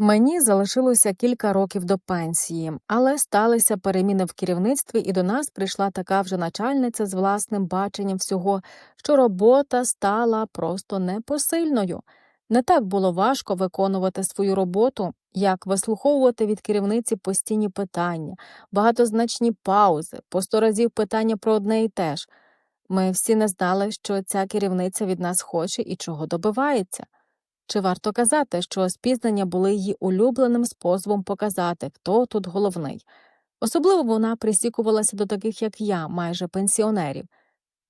Мені залишилося кілька років до пенсії, але сталися переміни в керівництві, і до нас прийшла така вже начальниця з власним баченням всього, що робота стала просто непосильною. Не так було важко виконувати свою роботу, як вислуховувати від керівниці постійні питання, багатозначні паузи, по сто разів питання про одне і те ж. Ми всі не знали, що ця керівниця від нас хоче і чого добивається. Чи варто казати, що спізнення були її улюбленим способом показати, хто тут головний? Особливо вона присікувалася до таких, як я, майже пенсіонерів.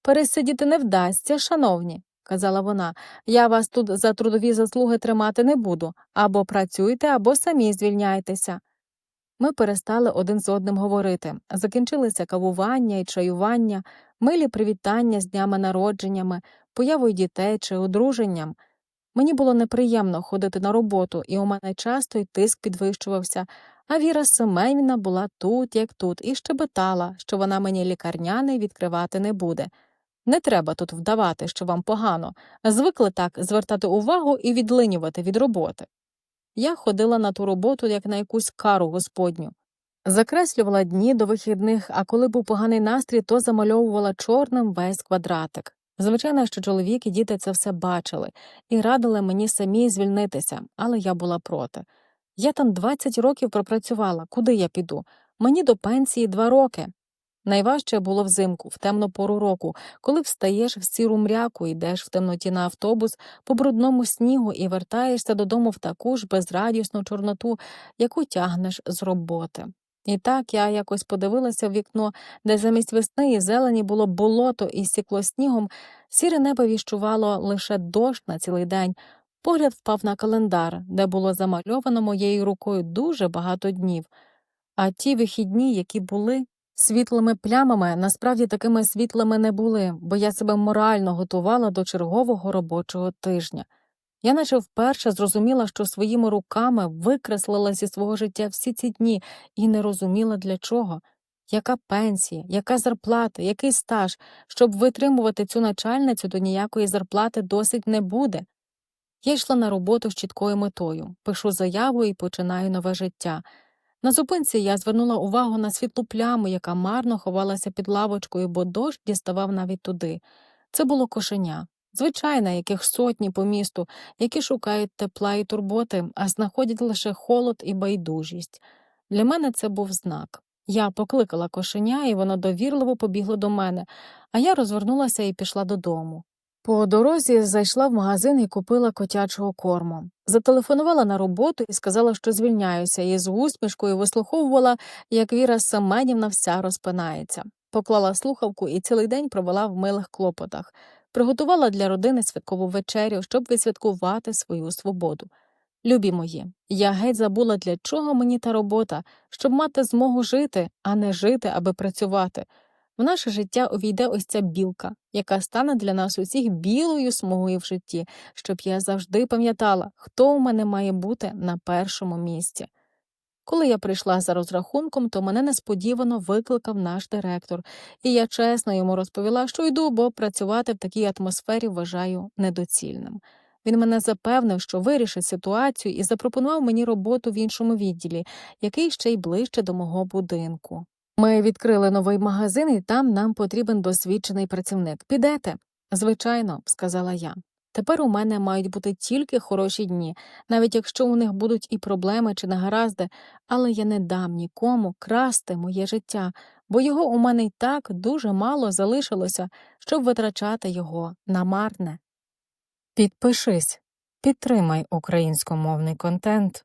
Пересидіти не вдасться, шановні, казала вона, я вас тут за трудові заслуги тримати не буду або працюйте, або самі звільняйтеся. Ми перестали один з одним говорити. Закінчилися кавування і чаювання, милі привітання з днями народженнями, появою дітей чи одруженням. Мені було неприємно ходити на роботу, і у мене часто й тиск підвищувався, а Віра Семенівна була тут, як тут, і щебетала, що вона мені лікарняний відкривати не буде. Не треба тут вдавати, що вам погано, звикли так звертати увагу і відлинювати від роботи. Я ходила на ту роботу як на якусь кару господню. Закреслювала дні до вихідних, а коли був поганий настрій, то замальовувала чорним весь квадратик. Звичайно, що чоловік і діти це все бачили і радили мені самі звільнитися, але я була проти. Я там 20 років пропрацювала, куди я піду? Мені до пенсії два роки. Найважче було взимку, в темну пору року, коли встаєш в сіру мряку, йдеш в темноті на автобус по брудному снігу і вертаєшся додому в таку ж безрадісну чорноту, яку тягнеш з роботи. І так я якось подивилася в вікно, де замість весни і зелені було болото і сікло снігом, сіре небо віщувало лише дощ на цілий день. Погляд впав на календар, де було замальовано моєю рукою дуже багато днів. А ті вихідні, які були світлими плямами, насправді такими світлими не були, бо я себе морально готувала до чергового робочого тижня. Я наче вперше зрозуміла, що своїми руками викреслила зі свого життя всі ці дні і не розуміла для чого. Яка пенсія, яка зарплата, який стаж, щоб витримувати цю начальницю, до ніякої зарплати досить не буде. Я йшла на роботу з чіткою метою, пишу заяву і починаю нове життя. На зупинці я звернула увагу на світлу пляму, яка марно ховалася під лавочкою, бо дощ діставав навіть туди. Це було кошеня. Звичайно, яких сотні по місту, які шукають тепла і турботи, а знаходять лише холод і байдужість. Для мене це був знак. Я покликала кошеня, і воно довірливо побігло до мене, а я розвернулася і пішла додому. По дорозі зайшла в магазин і купила котячого корму. Зателефонувала на роботу і сказала, що звільняюся, і з усмішкою вислуховувала, як Віра Семенівна вся розпинається. Поклала слухавку і цілий день провела в милих клопотах приготувала для родини святкову вечерю, щоб відсвяткувати свою свободу. Любі мої, я геть забула, для чого мені та робота, щоб мати змогу жити, а не жити, аби працювати. В наше життя увійде ось ця білка, яка стане для нас усіх білою смугою в житті, щоб я завжди пам'ятала, хто у мене має бути на першому місці. Коли я прийшла за розрахунком, то мене несподівано викликав наш директор, і я чесно йому розповіла, що йду, бо працювати в такій атмосфері вважаю недоцільним. Він мене запевнив, що вирішить ситуацію і запропонував мені роботу в іншому відділі, який ще й ближче до мого будинку. Ми відкрили новий магазин, і там нам потрібен досвідчений працівник. Підете? Звичайно, сказала я. Тепер у мене мають бути тільки хороші дні, навіть якщо у них будуть і проблеми чи негаразди, але я не дам нікому красти моє життя, бо його у мене й так дуже мало залишилося, щоб витрачати його на марне. Підпишись, підтримай українськомовний контент.